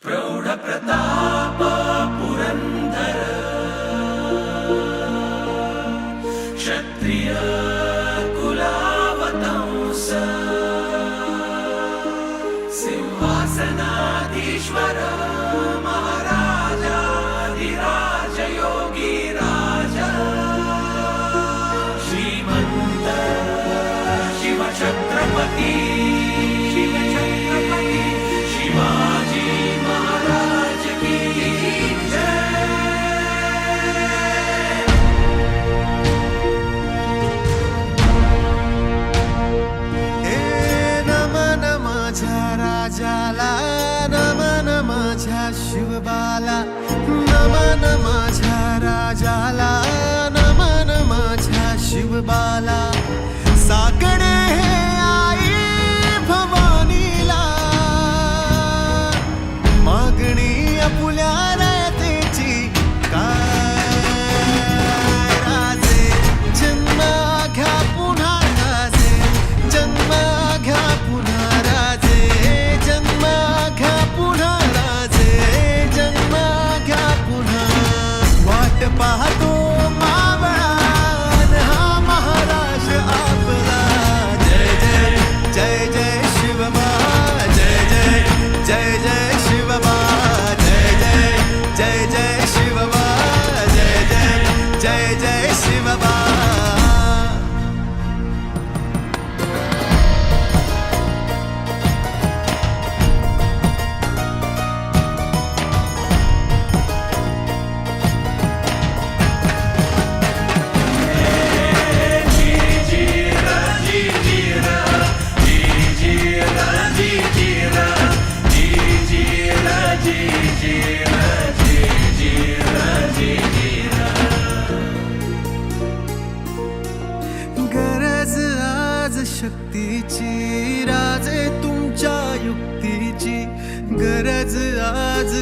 Pra ora pra. Shivabala नमन माझ्या राजाला. भक्तीची राजे तुमच्या युक्तीची. गरज आज